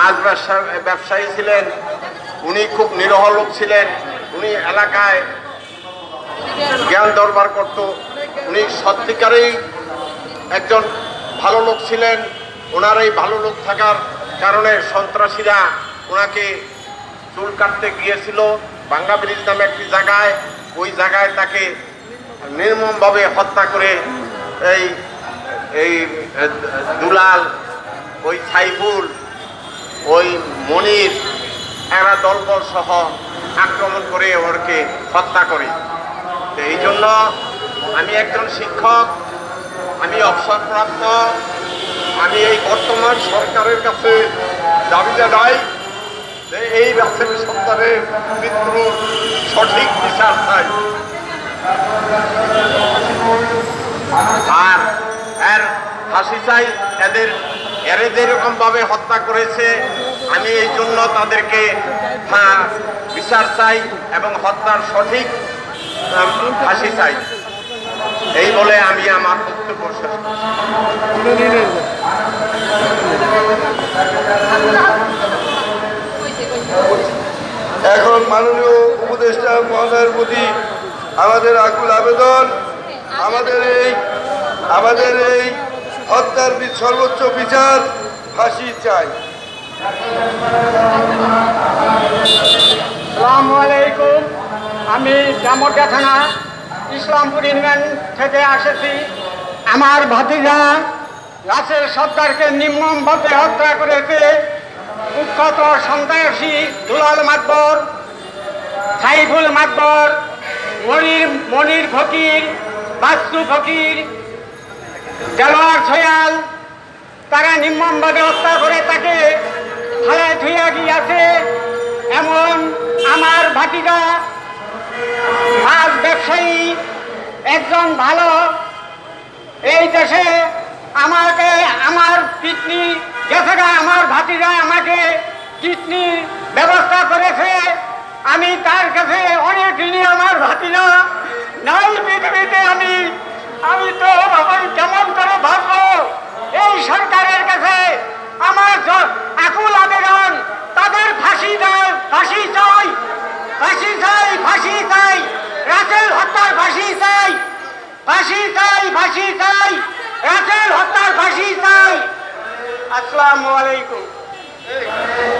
মাছ ব্যবসা ব্যবসায়ী ছিলেন, উনি খুব নিরহ লোক ছিলেন, উনি এলাকায় জ্ঞান দরবার করত, উনি সত্যিকারেই একজন ভালো লোক ছিলেন, ওনার এই ভালো লোক থাকার কারণে সন্ত্রাসীরা ওনাকে চুল কাটতে গিয়েছিল, বাংলা ব্রিজ নামে একটি জায়গায়, ওই জায়গায় তাকে নির্মমভাবে হত্যা করে এই এই দুলাল, ওই সাইফুল ওই মনির এরা দলবল সহ আক্রমণ করে ওরকে হত্যা করে। এই জন্য আমি একজন শিক্ষক, আমি অবসরপ্রাপ্ত, আমি এই বর্তমান সরকারের কাছে দাবি জানাই যে এই রাসেল সন্তানের মৃত্যুর সঠিক বিচার চাই। আর এর ফাঁসি চাই এদের এরে যেরকম ভাবে হত্যা করেছে, আমি এই জন্য তাদেরকে বিচার চাই এবং হত্যার সঠিক ফাঁসি চাই। এই বলে আমি আমার বক্তব্য শেষ এখন মাননীয় উপদেষ্টা মহোদয়ের প্রতি আমাদের আকুল আবেদন, আমাদের এই আমাদের এই হত্যার সর্বোচ্চ বিচার, ফাঁসি চাই। সালামু আলাইকুম। আমি জামরগা থানা, ইসলামপুর ইউনিয়ন থেকে আসেছি। আমার ভাতিজা রাসেল সর্দারকে নির্মমভাবে হত্যা করেছে। কুখ্যাত সন্ত্রাসী দুলাল মাতবর, সাইফুল মাতবর, মনির মনির ফকির বাস্তু ফকির দেলোয়ার ছয়াল, তারা নির্মমভাবে হত্যা করে তাকে থালায় ধুয়ে গিয়েছে। এমন আমার ভাতিজা, মাছ ব্যবসায়ী, একজন ভালো। এই দেশে আমাকে, আমার কিডনি গেছে আমার ভাতিজা আমাকে কিডনির ব্যবস্থা করেছে। আমি তার কাছে অনেক ঋণী আমার ভাতিজা নাই পৃথিবীতে আমি আমি তো আমি কেমন করে ভাববো এই সরকারের কাছে আমার জ- আকুল আবেদন তাদের ফাঁসি দেয় ফাঁসি চাই ফাঁসি চাই ফাঁসি চাই রাসেল হত্যার ফাঁসি চাই ফাঁসি চাই ফাঁসি চাই রাসেল হত্যার ফাঁসি চাই আসসালামু আলাইকুম